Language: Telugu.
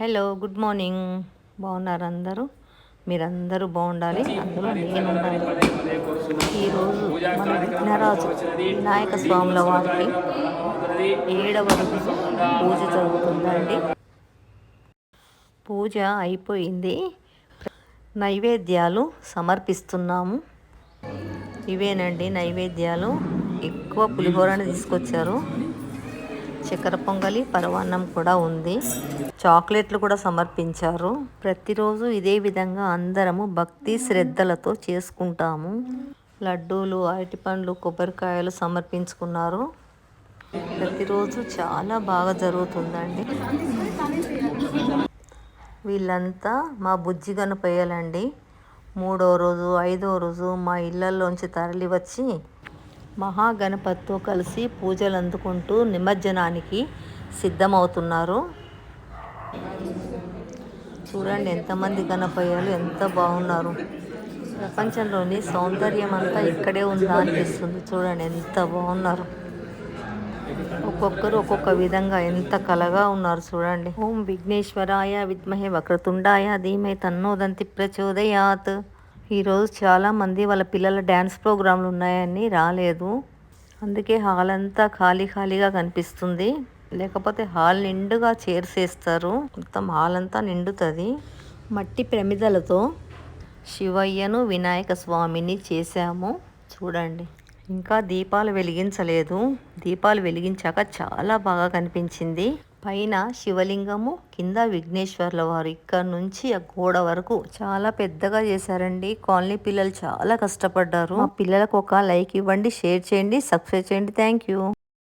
హలో గుడ్ మార్నింగ్ బాగున్నారు అందరూ? మీరందరూ బాగుండాలి? అందులో నేను ఉండాలి ఈరోజు మన విఘ్నరాజు వినాయక స్వాముల వారికి ఏడవ రోజు పూజ జరుగుతుందండి. పూజ అయిపోయింది. నైవేద్యాలు సమర్పిస్తున్నాము. ఇవేనండి నైవేద్యాలు. ఎక్కువ పులిహోరని తీసుకొచ్చారు. చక్కెర పొంగలి పరవాన్నం కూడా ఉంది. చాక్లెట్లు కూడా సమర్పించారు. ప్రతిరోజు ఇదే విధంగా అందరము భక్తి శ్రద్ధలతో చేసుకుంటాము. లడ్డూలు అరటిపండ్లు కొబ్బరికాయలు సమర్పించుకున్నారు. ప్రతిరోజు చాలా బాగా జరుగుతుందండి. వీళ్ళంతా మా బుజ్జి గణపయ్యలండి. మూడో రోజు ఐదో రోజు మా ఇళ్ళల్లోంచి తరలి వచ్చి మహాగణపతితో కలిసి పూజలు అందుకుంటూ నిమజ్జనానికి సిద్ధమవుతున్నారు. చూడండి ఎంతమంది గణపయ్యాలు ఎంత బాగున్నారు. ప్రపంచంలోని సౌందర్యం అంతా ఇక్కడే ఉందా అనిపిస్తుంది. చూడండి ఎంత బాగున్నారు. ఒక్కొక్కరు ఒక్కొక్క విధంగా ఎంత కలగా ఉన్నారు చూడండి. ఓం విఘ్నేశ్వరాయ విద్మహే వక్రతుండాయ ధీమే తన్నోదంతి ప్రచోదయాత్. ఈరోజు చాలామంది వాళ్ళ పిల్లల డ్యాన్స్ ప్రోగ్రాంలు ఉన్నాయని రాలేదు. అందుకే హాల్ అంతా ఖాళీ ఖాళీగా కనిపిస్తుంది. లేకపోతే హాల్ నిండుగా చేర్సేస్తారు మొత్తం హాల్ అంతా నిండుతుంది. మట్టి ప్రమిదలతో శివయ్యను వినాయక స్వామిని చేశాము. చూడండి. ఇంకా దీపాలు వెలిగించలేదు. దీపాలు వెలిగించాక చాలా బాగా కనిపించింది. పైన శివలింగము కింద విఘ్నేశ్వర్ల వారు. ఇక్కడ నుంచి ఆ గోడ వరకు చాలా పెద్దగా చేశారండి. కాలనీ పిల్లలు చాలా కష్టపడ్డారు. మా పిల్లలకు ఒక లైక్ ఇవ్వండి షేర్ చేయండి సబ్స్క్రైబ్ చేయండి. Thank you.